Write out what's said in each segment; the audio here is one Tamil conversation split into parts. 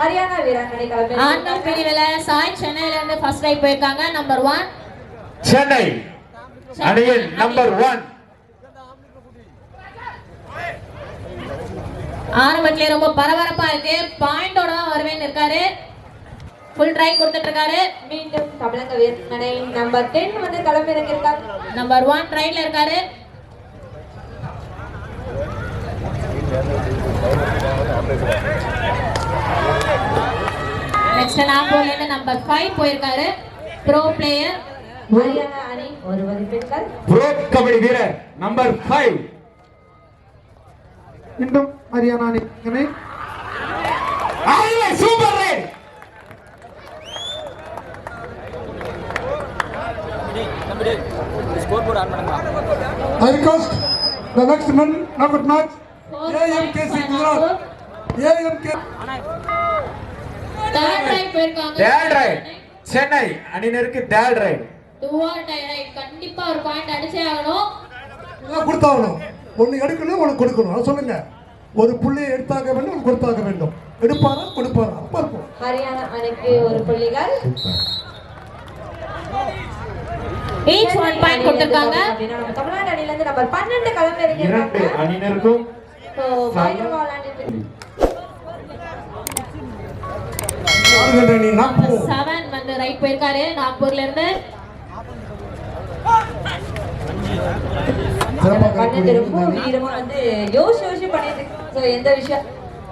ஹரியானா வீராங்கனை ஆண்கள் களமிறங்கியிருக்காங்க பிரிவில் சாய் சென்னையில இருந்து ஃபர்ஸ்ட் ரைட் போயிருக்காங்க. நம்பர் ஒன் சென்னை அணியின் நம்பர் ஒன் ஆரம்பத்திலே ரொம்ப பரபரப்பா இருக்கு. பாயிண்டோட தான் வருவேன்னு இருக்காரு. ஃபுல் ட்ரை கொடுத்துட்டு இருக்காரு மீண்டும் தமிழக வீராங்கனை நம்பர் டென் வந்து களமிறங்கியிருக்காங்க. நம்பர் ஒன் ரைட்ல இருக்காரு. நெக்ஸ்ட் நாகூர்ல இருந்து நம்பர் ஃபைவ் போயிருக்காரு. ப்ரோ பிளேயர் ஹரியானா அணி ஒரு மதிப்பெண்கள் ப்ரோ கபடி வீரர் நம்பர் ஃபைவ் மீண்டும் ஹரியானா அணி super raid I request the next men knockout match AMKC Gujarat. AMK third raid Chennai அணியினருக்கு தேர்ட் ரைட் கண்டிப்பா ஒரு பாயிண்ட் அடிச்சே ஆகணும். கொடுத்தாகணும். ஒன்று எடுக்கணும் ஒன்று கொடுக்கணும். சொல்லுங்க. ஒரு புள்ளியை எடுத்தாக வேண்டும் ஒன்று கொடுத்தாக வேண்டும். எடுப்பாரா கொடுப்பாரா? அப்பா இருக்கும் ஹரியானா அணிக்கு ஒரு புள்ளிகள். ஈச் ஒன் பாயிண்ட் கொடுத்திருக்காங்க. தமிழ்நாடு அணில இருந்து நம்பர் பன்னெண்டு இரண்டு களமிறங்கியிருக்காங்க அணியினருக்கும் வாலிபால் அணி செவன் வந்து ரைட் போயிருக்காரு நாக்பூர்ல இருந்து. ரொம்ப இருக்கக்கூடிய வீரமா வந்து யோசி யோசி பண்ணிட்டு ஸோ எந்த விஷயம்?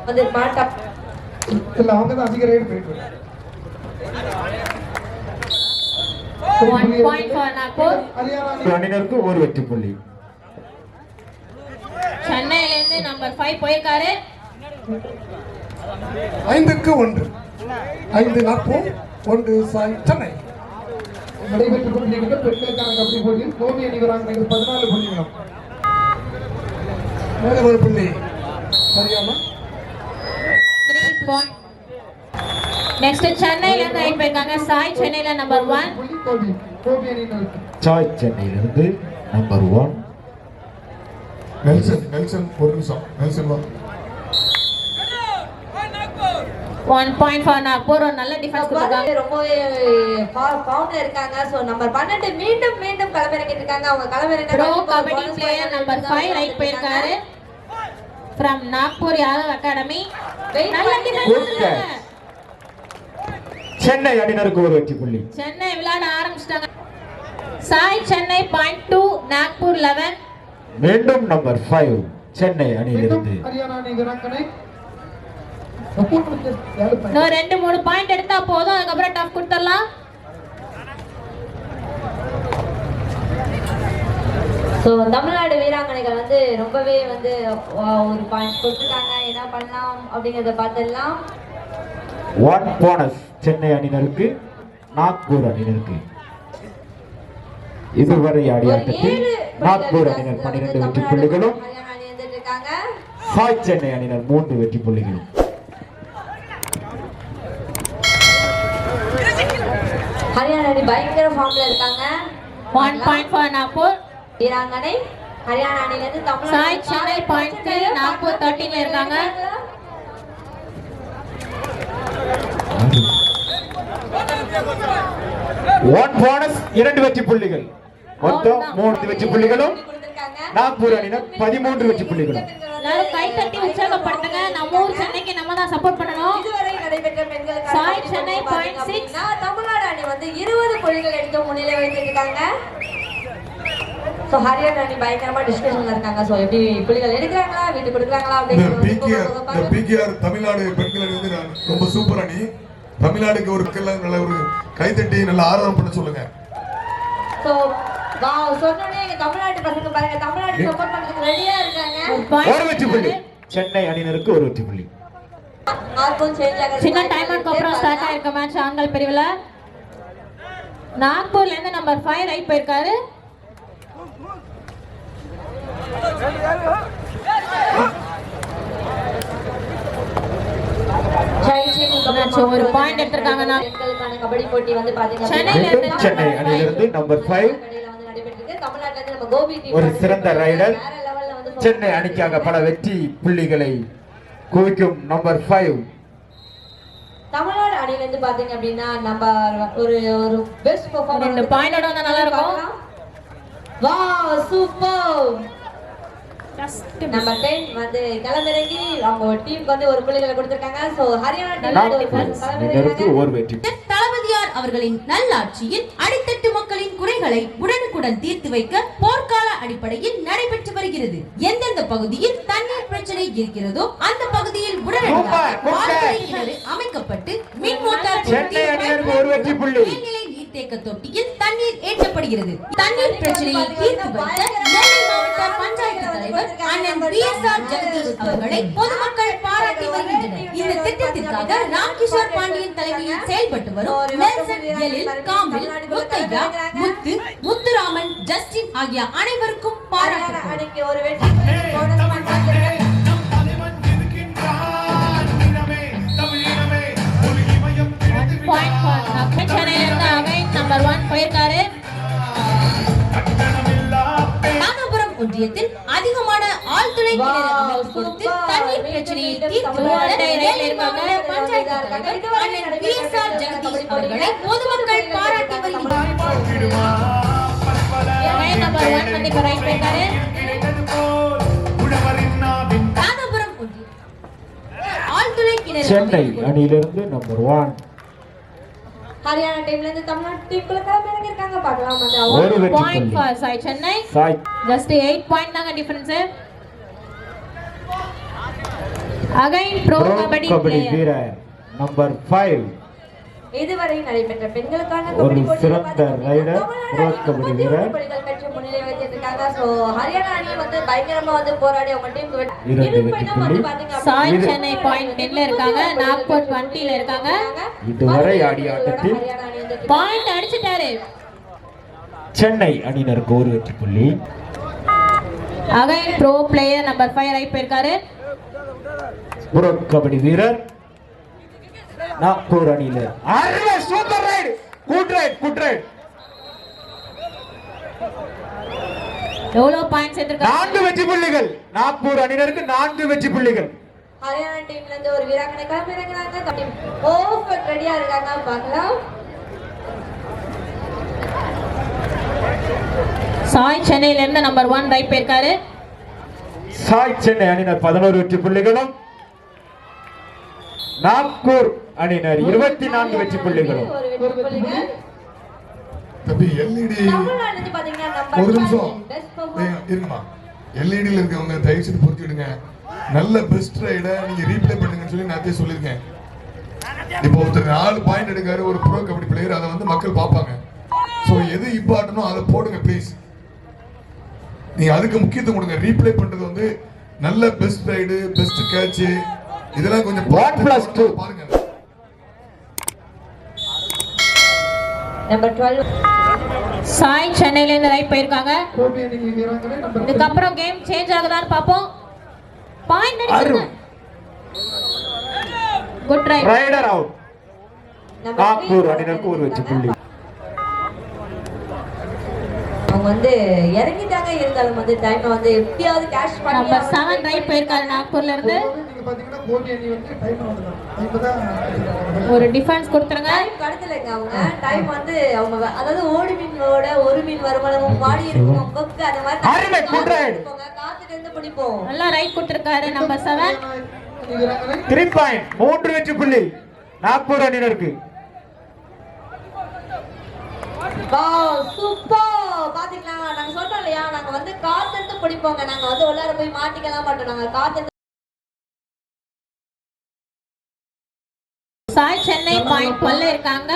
வந்து மாட்டா. இல்லை அவங்க தான் அதிக ரேட் போயிட்டு அணியினருக்கு ஒரு வெற்றி புள்ளி. சென்னையில இருந்து நம்பர் ஃபைவ் போயிருக்காரு. ஐந்துக்கு ஒன்று. ஐந்து நாற்பது ஒன்று சாய் சென்னை. நடைபெற்றுக் கொண்டிருக்கின்ற பெண்களுக்கான கபடி போட்டியில் கோவி அணி வராங்க. பதினாலு புள்ளிகளும் மேலே ஒரு புள்ளி. பாயிண்ட் நெக்ஸ்ட் சென்னையில இருந்து ரைட் போயிருக்காங்க சாய் சென்னையில நம்பர் ஒன் சாய் சென்னையிலிருந்து நம்பர் ஒன் நெல்சன் நெல்சன் ஒரு நிமிஷம். நெல்சன் வா. ஒன் பாயிண்ட் ஃபார் நாக்பூர் ஒரு நல்ல டிஃபென்ஸ் கொடுத்துருக்காங்க. ரொம்பவே இருக்காங்க. ஸோ நம்பர் பன்னெண்டு மீண்டும் மீண்டும் களமிறங்கிட்டு இருக்காங்க அவங்க ப்ரோ கபடி களமிறங்க பிளேயர் நம்பர் ஃபைவ் ரைட் போயிருக்காரு. ஃப்ரம் நாக்பூர் யாதவ் அகாடமி நல்ல. டிஃபென்ஸ் சென்னை அணியினருக்கு ஒரு வெற்றி புள்ளி. சென்னை விளையாட ஆரம்பிச்சிட்டாங்க. SAI Chennai point two Nagpur eleven மீண்டும் நம்பர் ஃபைவ் சென்னை அணியிலிருந்து. ஹரியானா அணி வீராங்கனை சப்போர்ட் பண்ணி ஏழு பாயிண்ட் இன்னும் ரெண்டு மூணு பாயிண்ட் எடுத்தா போதும். அதுக்கப்புறம் டஃப் கொடுத்துடலாம். ஸோ தமிழ்நாடு வீராங்கனைகள் வந்து ரொம்பவே வந்து ஒரு பாயிண்ட் கொடுத்துட்டாங்க என்ன பண்ணலாம் அப்படிங்கிறத பார்த்துடலாம். ஒன் போனஸ் சென்னை அணியினருக்கு நாக்பூர் அணியினருக்கு. இதுவரை ஆடிய ஆட்டத்தில் நாக்பூர் அணியினர் பன்னிரண்டு வெற்றி புள்ளிகளும் சாய் சென்னை அணியினர் மூன்று வெற்றி புள்ளிகளும். ஹரியானா அணி பயங்கர ஃபார்ம்ல இருக்காங்க. ஒன் பாயிண்ட் ஃபார் நாக்பூர் வீராங்கனை ஹரியானா அணில இருந்து Tamil Nadu SAI Chennai point three Nagpur தேர்ட்டீன்ல இருக்காங்க. ஒன் போனஸ் இரண்டு வெற்றி புள்ளிகள். மொத்தம் மூன்று வெற்றி புள்ளிகளும். நாக்பூர் அணியினர் பதிமூன்று வெற்றி புள்ளிகளும் எல்லாரும் கை தட்டி உற்சாகப்படுத்துங்க. நம்ம ஊர் சென்னைக்கு நம்ம தான் சப்போர்ட் பண்ணணும். இதுவரை நடைபெற்ற பெண்களுக்கான சாய் சென்னை six. அப்படின்னா, தமிழ்நாடு அணி வந்து இருபது புள்ளிகள் எடுத்து முன்னிலை வைத்திருக்காங்க. சோ ஹரியானா அணி பயங்கரமா டிஸ்கஷன்ல இருக்காங்க. சோ எப்படி புள்ளிகள் எடுக்கிறாங்களா? வீட்டு கொடுக்குறாங்களா? இந்த அப்படின்னு பிகேஆர் தமிழ்நாடு பெண்கள் அணி வந்து நான் ரொம்ப சூப்பர் அணி. தமிழ்நாடுக்கு ஒரு நல்ல ஒரு கைத்தட்டி நல்ல ஆர்வம் பண்ண சொல்லுங்க. சோ வாவ் சொன்னோனே எங்க தமிழ்நாட்டு பசங்க பாருங்க ஒரு வெற்றி புள்ளி. சென்னை அணியினருக்கு ஒரு வெற்றி புள்ளி. சின்ன டைம் அவுட்க்கு அப்புறம் ஸ்டார்ட் ஆயிருக்க மேட்ச் ஆண்கள் பிரிவுல. நாக்பூர்ல இருந்து நம்பர் ஃபைவ் ரைட் போயிருக்காரு ஒரு வந்து பாத்தீங்க சென்னையில இருந்து நம்பர் ஃபைவ் ஒரு சிறந்த ரைடர். சென்னை அணிக்காக பல வெற்றி புள்ளிகளை குவிக்கும் நம்பர் ஃபைவ் அணில இருந்து பாத்தீங்க அப்படின்னா நம்ம ஒரு ஒரு பெஸ்ட் ஓட வந்தா நல்லா இருக்கும். வா சூப்பர் நம்பர் டென் வந்து களமிறங்கி அவங்க டீமுக்கு வந்து ஒரு புள்ளிகளை கொடுத்திருக்காங்க. சோ ஹரியானா டீம் வந்து ஒரு defense. அணியினருக்கு ஒரு வெற்றி தளபதியார் அவர்களின் நல்லாட்சியில் அடித்தட்டு மக்களின் குறைகளை உடனுக்குடன் தீர்த்து வைக்க போர்க்கால அடிப்படையில் நடைபெற்று வருகிறது. எந்தெந்த பகுதியில் தண்ணீர் பிரச்சனை இருக்கிறதோ அந்த பகுதியில் உடனடியாக அமைக்கப்பட்டு மின் மோட்டார் சென்னை அணியினருக்கு ஒரு வெற்றி புள்ளி. மேல்நிலை நீர்த்தேக்க தொட்டியில் தண்ணீர் ஏற்றப்படுகிறது. தண்ணீர் பிரச்சனையை தீர்த்து வைக்க மாவட்ட பஞ்சாயத்து தலைவர் அண்ணன் பி எஸ் ஆர் ஜெகதீஷ் அவர்களை பொதுமக்கள் பாராட்டி வருகின்றனர். இந்த திட்டத்திற்காக ராம்கிஷோர் பாண்டியன் தலைமையில் செயல்பட்டு வரும் நெல்சன் எழில் காம்பில் முத்தையா முத்து முத்துராமன் ஜஸ்டின் ஆகிய அனைவருக்கும் பாராட்டு ஒரு வெற்றி. பாயிண்ட் அகைன் நம்பர் ஒன் போயிருக்காரு ஒன்றியத்தில் அதிகமான ஆழ்துளை கிணறு அமைத்து கொடுத்து தண்ணீர் பிரச்சனையை தீர்த்து வர நெல்லை மாவட்ட பஞ்சாயத்து தலைவர் அண்ணன் பி எஸ் ஆர் ஜெகதீஷ் அவர்களை பொதுமக்கள் பாராட்டி கிணறு சென்னை அணியிலிருந்து நம்பர் ஒன் ஹரியானா டீம்ல இருந்து தமிழ்நாடு டீமுக்குள்ள களமிறங்கி இருக்காங்க பார்க்கலாம் வந்து ஒரு point for SAI Chennai SAI just eight point தாங்க டிஃபரன்ஸ் அகைன் ப்ரோ கபடி வீரர் நம்பர் ஃபைவ் இதுவரை நடைபெற்ற பெண்களுக்கான கபடி போட்டியில் சிறந்த ரைடர், ப்ரோ கபடி வீரர். ஹரியானா அணி வந்து பயங்கரமா வந்து போராடி அவங்க. சாய் இது- சென்னை பாயிண்ட் டென்ல இருக்காங்க நாக்பூர் டுவெண்ட்டில இருக்காங்க. இதுவரை ஆடிய ஆட்டத்தில் பாயிண்ட் அடிச்சிட்டாரு. சென்னை அணியினருக்கு ஒரு வெற்றி புள்ளி. Again pro player number five raid போயிருக்காரு. ப்ரோ கபடி வீரர். நாக்பூர் அணியினர். அருமை super raid. Good raid good raid. எவ்வளவு பாயிண்ட் சேர்த்திருக்காங்க? நான்கு வெற்றி புள்ளிகள். நாக்பூர் அணியினருக்கு நான்கு வெற்றி புள்ளிகள். ஹரியானா டீம்ல இருந்து ஒரு வீராங்கனை களமிறங்குறாங்க பர்ஃபெக்ட் ரெடியா இருக்காங்க. பார்க்கலாம் சாய் சென்னையில இருந்து நம்பர் ஒன் ரைட் போயிருக்காரு. சாய் சென்னை அணியினர் பதினோரு வெற்றி புள்ளிகளும் நாக்பூர் அணியினர் இருபத்தி நான்கு வெற்றி புள்ளிகளும். ஒரு வெற்றி புள்ளிகள். தம்பி எல்இடி பாத்தீங்கன்னா ஒரு நம்பர் நிமிஷம். இருங்கம்மா. எல்இடியில் இருக்கவங்க தயவு செய்து பொறுத்துக்கிடுங்க நல்ல பெஸ்ட் ரைடை நீங்க ரீப்ளே பண்ணுங்கன்னு சொல்லி நான் சொல்லியிருக்கேன். இப்போ ஒருத்தர் நாலு பாயிண்ட் எடுக்காரு ஒரு ப்ரோ கபடி பிளேயர் அதை வந்து மக்கள் பார்ப்பாங்க. ஸோ எது இம்பார்ட்டனோ அதை போடுங்க ப்ளீஸ் நீங்க அதுக்கு முக்கியத்துவம் கொடுங்க. ரீப்ளே பண்றது வந்து நல்ல பெஸ்ட் ரைடு பெஸ்ட் கேட்ச் இதெல்லாம் கொஞ்சம். பாருங்க. நம்பர் டுவெல் சாய் சென்னையில இருந்து ரைட் போயிருக்காங்க இதுக்கப்புறம் கேம் சேஞ்ச் ஆகுதான்னு பார்ப்போம். Point good raid raider out Nagpur அணியினருக்கு ஒரு வெற்றி புள்ளி. அவங்க வந்து இறங்கிட்டாங்க. இருந்தாலும் வந்து டைம் வந்து எப்படியாவது கேஷ் பண்ணி செவன் ரைட் போயிருக்காரு நாக்பூர்ல இருந்து நீங்க பாத்தீங்கன்னா கோபி அணி வந்து டைம் வந்துடும் டைம் தான் ஒரு டிஃபென்ஸ் கொடுத்துருங்க. டைம் கடத்தலைங்க அவங்க. டைம் வந்து அவங்க அதாவது ஓடி மீனோட ஒரு மீன் வருமானமும் மாடி இருக்கும். கொக்கு அந்த மாதிரி. காத்துட்டு இருந்து பிடிப்போம். நல்லா ரைட் கொடுத்துருக்காரு நம்பர் செவன் த்ரீ பாயிண்ட் மூன்று வெற்றி புள்ளி. நாக்பூர் அணியினருக்கு. சூப்பர் பாத்தீங்களா? நாங்க சொல்றோம் இல்லையா? நாங்க வந்து காத்திருந்து பிடிப்போங்க நாங்க வந்து உள்ளார போய் மாட்டிக்கலாம் மாட்டோம். நாங்க காத்திருந்து சாய் சென்னை பாயிண்ட் டுவெல்ல இருக்காங்க.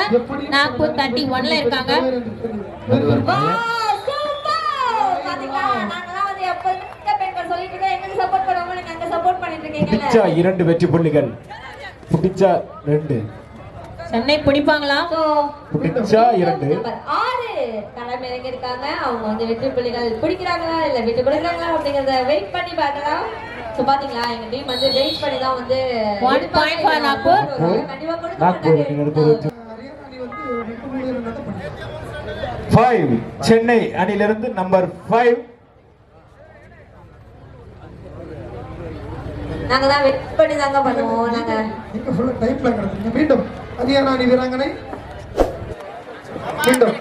நாக்பூர் தேர்ட்டி ஒன்ல இருக்காங்க. இரண்டு வெற்றி புள்ளிகள். பிடிச்சா ரெண்டு. சென்னை பிடிப்பாங்களா? பிடிச்சா இரண்டு. நம்பர் ஆறு. களம் இறங்கி இருக்காங்க அவங்க வந்து வெற்றி புள்ளிகள் பிடிக்கிறாங்களா? இல்ல விட்டு கொடுக்குறாங்களா அப்படிங்கறத வெயிட் பண்ணி பார்க்கலாம். சோ பாத்தீங்களா எங்க டீம் வந்து வெயிட் பண்ணி தான் வந்து One எடுப்பாங்க. point for Nagore. கண்டிப்பா கொடுக்க நாக்பூர் மாட்டாங்க. அணியினருக்கு ஒரு வெற்றி ஹரியானா அணி வந்து ரெண்டு புள்ளி ரெண்டு பண்ணிட்டாங்க ஃபைவ் சென்னை அணியிலிருந்து நம்பர் ஃபைவ் நாங்க தான் வெயிட் பண்ணி தாங்க பண்ணுவோம். நாங்க நீங்க ஃபுல்லா டைப்ல கிடக்குங்க மீண்டும். ஹரியானா அணி வீராங்கனை. மீண்டும்.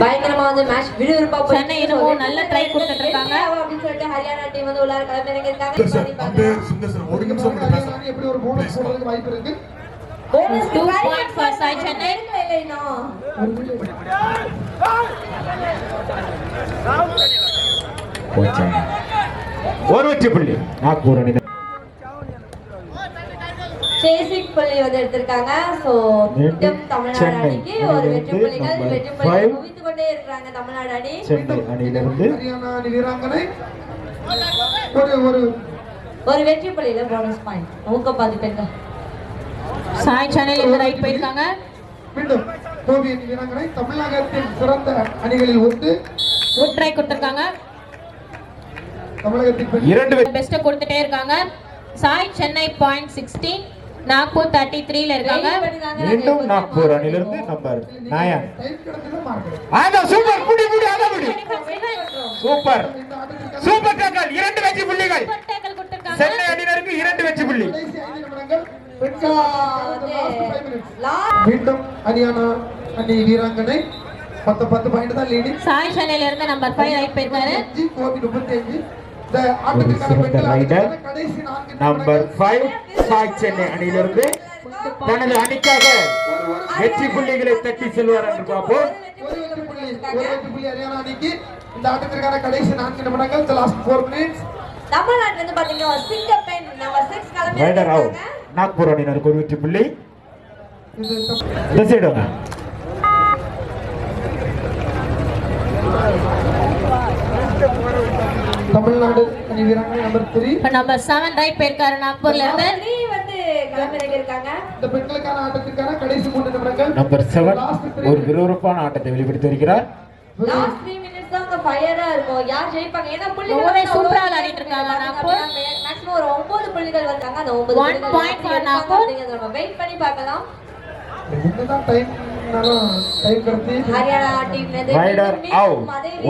பயங்கரமா வந்து மேட்ச் விறுவிறுப்பா சென்னை இன்னமும் நல்ல try கொடுத்துட்டு இருக்காங்க. அப்படின்னு சொல்லிட்டு ஹரியானா டீம் வந்து உள்ளார கிளம்பி இருக்காங்க ஒரு நிமிஷம் அணி எப்படி ஒரு போனஸ் போடுறதுக்கு வாய்ப்பு இருக்கு? போனஸ். இல்லை இன்னும். ஒரு வெற்றி புள்ளி. நாக்பூர் அணியினர் சேசிக் புள்ளி வந்து எடுத்திருக்காங்க. சோ மீண்டும் தமிழ்நாடு அணிக்கு ஒரு வெற்றி புள்ளிகள் வெற்றி புள்ளிகள் five. குவித்து கொண்டே இருக்கிறாங்க தமிழ்நாடு அணி. சென்னை அணியிலிருந்து ஹரியானா அணி வீராங்கனை. ஒரு ஒரு ஒரு வெற்றி புள்ளியில போனஸ் பாயிண்ட் ஊக்கப்பாதி பெண்கள். சாய் சென்னையில இருந்து ரைட் போயிருக்காங்க. மீண்டும் கோவி அணி வீராங்கனை தமிழகத்தின் சிறந்த அணிகளில் ஒன்று. ட்ரை கொடுத்துருக்காங்க. தமிழகத்தின் இரண்டு பெஸ்ட்டை கொடுத்துட்டே இருக்காங்க. SAI Chennai point sixteen Nagpur thirty த்ரீல இருக்காங்க மீண்டும் நாக்பூர் அணியிலிருந்து நம்பர் ஆனா சூப்பர். புடி புடி அத புடி wait பண்றோம். சூப்பர். சூப்பர் டேக்கல் இரண்டு வெற்றி புள்ளிகள். சூப்பர் டேக்கல் கொடுத்துருக்காங்க. சென்னை அணியினருக்கு இரண்டு வெற்றி புள்ளி. மீண்டும் ஹரியானா அணி வீராங்கனை மொத்த பத்து பாயிண்ட் தான் லீடிங் சாய் சென்னையில இருந்து நம்பர் ஃபைவ் ரைட் போயிருக்காரு. கோபி முப்பத்தி அஞ்சு சிறந்த ரைடர். ஆட்டத்திற்கான கடைசி நான்கு நம்பர். ஃபைவ் சாய் சென்னை அணியிலிருந்து தனது அணிக்காக வெற்றி புள்ளிகளை தட்டி செல்வார் என்று பார்ப்போம் இந்த ஆட்டத்திற்கான கடைசி நான்கு நிமிடங்கள் the last four minutes தமிழ்நாட்டுல இருந்து பாத்தீங்கன்னா சிங்கப்பெண் நம்பர் ரைடர். நாக்பூர் அணியினருக்கு ஒரு வெற்றி புள்ளி இந்த சைடு வாங்க தமிழ்நாடு அணி வீராங்கனை நம்பர் த்ரீ இப்போ நம்பர் செவன் ரைட் போயிருக்காரு நாக்பூர்ல இருந்து இந்த பெண்களுக்கான ஆட்டத்திற்கான கடைசி மூன்று நிமிடங்கள். நம்பர் செவன் Last three ஒரு minutes. விறுவிறுப்பான ஆட்டத்தை வெளிப்படுத்தி வருகிறார். லாஸ்ட் த்ரீ மினிட்ஸ் தான் அங்க ஃபயரா இருக்கும். யார் ஜெயிப்பாங்க? ஏன்னா புள்ளிகள் சூப்பரா இருக்காங்க நாக்பூர். மேக்ஸிமம் ஒரு ஒன்பது புள்ளிகள் வந்தாங்க. அந்த ஒன்பது நாக்பூர். வெயிட் பண்ணி பார்க்கலாம். டைம்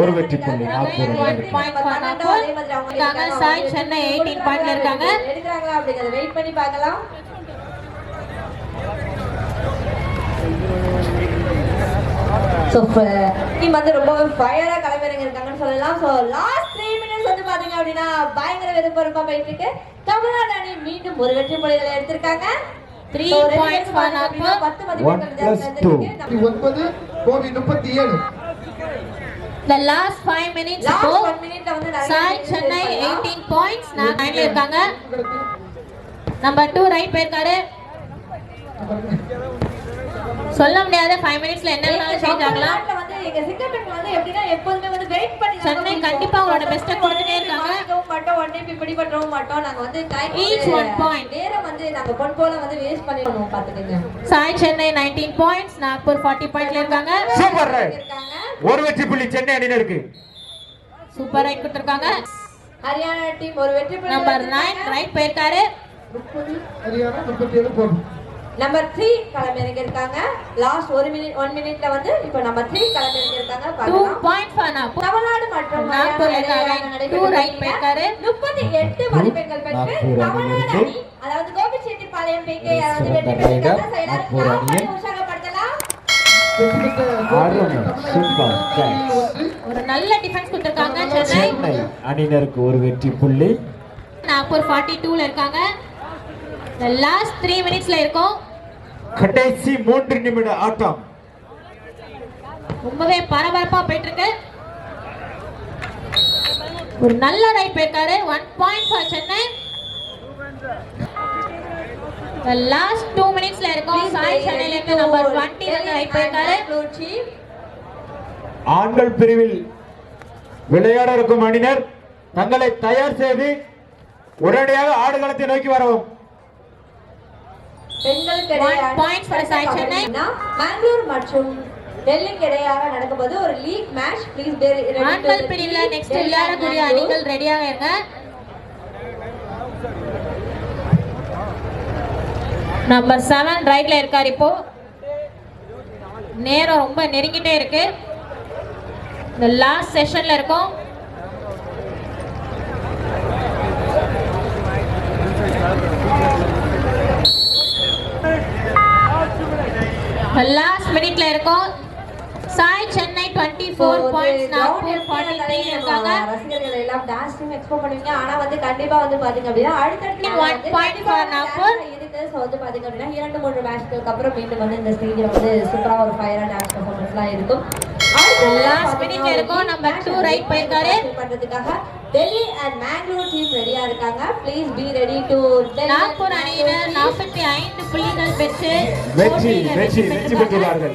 ஒரு வெற்றி புள்ளி. சாய் அவங்க சென்னை 18 கொடுக்குறாங்க, point ல இருக்காங்க. எடுக்குறாங்களா அப்படிங்கறத வெயிட் பண்ணி பார்க்கலாம். ஸோ டீம் வந்து ரொம்ப ஃபயரா கிளம்பிறங்க இருக்காங்கன்னு சொல்லலாம். ஸோ லாஸ்ட் த்ரீ மினிட்ஸ் வந்து பாத்தீங்க அப்படின்னா பயங்கர வெறுப்பருப்பா போயிட்டு இருக்கு. தமிழ்நாடு அணி மீண்டும் ஒரு வெற்றி புள்ளிகளை எடுத்திருக்காங்க. The last five minutes Last இப்போ one minute ல வந்து நிறைய சாய் minutes சென்னை எடுக்கலாம். 18 பாயிண்ட்ஸ் நான் லைன்ல இருக்காங்க நம்பர் டூ ரைட் போயிருக்காரு. சொல்ல முடியாது. ஃபைவ் மினிட்ஸ்ல என்ன வேணாலும் சேஞ்ச் ஆகலாம். எங்க சிங்கப்பெண் வந்து எப்படின்னா எப்போதுமே வந்து வெயிட் சென்னை கண்டிப்பா அவங்களோட அ கொடுத்துட்டே இருக்காங்க. மாட்டோம் ஒன் டைம் இப்படி பண்றவும் மாட்டோம். நாங்க வந்து Each வந்து one point. நேரம் வந்து நாங்க பொன் போல வந்து வேஸ்ட் பண்ணி பண்ணுவோம் பாத்துக்கங்க. சாய் சென்னை 19 பாயிண்ட்ஸ் நாக்பூர் 40 பாயிண்ட்ல இருக்காங்க. சூப்பர். ரைட் இருக்காங்க. ஒரு வெற்றி புள்ளி சென்னை அணியினருக்கு சூப்பர் ரைட் கொடுத்துருக்காங்க. ஹரியானா டீம் ஒரு வெற்றி புள்ளி நம்பர் எடுத்திருக்காங்க. நைன் ரைட் போயிருக்காரு. ஹரியானா முப்பத்தி ஏழு கோபி நம்பர் த்ரீ கிளம்பி இருக்காங்க லாஸ்ட் ஒரு மினிட் ஒன் மினிட்ல வந்து இப்போ நம்பர் த்ரீ கிளம்பி இருக்காங்க டூ இருக்காங்க. Two right போயிருக்காரு. முப்பத்தி எட்டு மதிப்பெண்கள் பெற்று நாக்பூர் தமிழ்நாடு அணியிலிருந்து அணி அதாவது கோபிச்செட்டிப்பாளையம் பிகே யாராவது சிறந்த வெற்றி பெற்றிருக்காங்க rider, சைலா நாக்பூர் கிளாப் பண்ணி அணியின் உற்சாகப்படுத்தலாம். வெற்றி பெற்ற கோபி அருண், தமிழகத்தின் சூப்பர், சிறந்த அணிகளில் ஒன்று ஒரு நல்ல டிஃபென்ஸ் கொடுத்துருக்காங்க சென்னை. அணியினருக்கு ஒரு வெற்றி புள்ளி. நாக்பூர் 42 ல இருக்காங்க. லாஸ்ட் த்ரீ மினிட்ஸ்ல இருக்கும். கடைசி மூன்று நிமிட ஆட்டம். ரொம்பவே பரபரப்பா போயிட்டு இருக்கு. ஒரு நல்ல ரைட் போயிருக்காரு one point for Chennai. Last two மினிட்ஸ்ல இருக்கும். சாய் சென்னையில இருந்து நம்பர் டுவெண்ட்டி வந்து ரைட் போயிருக்காரு ஆண்கள் பிரிவில் விளையாட இருக்கும் அணியினர் தங்களை தயார் செய்து உடனடியாக ஆடுகளத்தை நோக்கி வரவும். சாய் சென்னை. பெங்களூர் மற்றும் டெல்லிக்கு இடையாக நடக்கும்போது ஒரு லீக் மேட்ச் ப்ளீஸ் ஆண்கள் பிரிவில் நெக்ஸ்ட் விளையாடக்கூடிய அணிகள் ரெடியாக இருங்க. நம்பர் செவன் ரைட்ல இருக்கார் இப்போ. நேரம் ரொம்ப நெருங்கிட்டே இருக்கு. இந்த லாஸ்ட் செஷன்ல இருக்கோம். லாஸ்ட் மினிட்ல இருக்கோம். சாய் சென்னை 24 பாயிண்ட்ஸ் நாக்பூர் 43 இருக்காங்க ரசிகர்கள் எல்லாம் டான்ஸ் டீம் எக்ஸ்போ பண்ணுவீங்க ஆனா வந்து கண்டிப்பா வந்து பாத்தீங்க அப்படின்னா கண்டிப்பா for Nagpur. இருக்கு ஸோ வந்து பாத்தீங்க அப்படின்னா இரண்டு மூன்று மேட்ச்களுக்கு அப்புறம் மீண்டும் வந்து இந்த ஸ்டேஜில் வந்து சூப்பரா ஒரு ஃபயரா டான்ஸ் பர்ஃபார்மன்ஸ்லாம் இருக்கும் அடுத்தது Last பாத்தீங்கன்னா minute ல இருக்கோம். two வந்து right போயிருக்காரு. பண்றதுக்காக டெல்லி அண்ட் மேங்களூர் டீம் ரெடியா இருக்காங்க please be ready to Nagpur அணியினர் 45 புள்ளிகள் பெற்று வெற்றி வெற்றி வெற்றி. பெற்றுள்ளார்கள்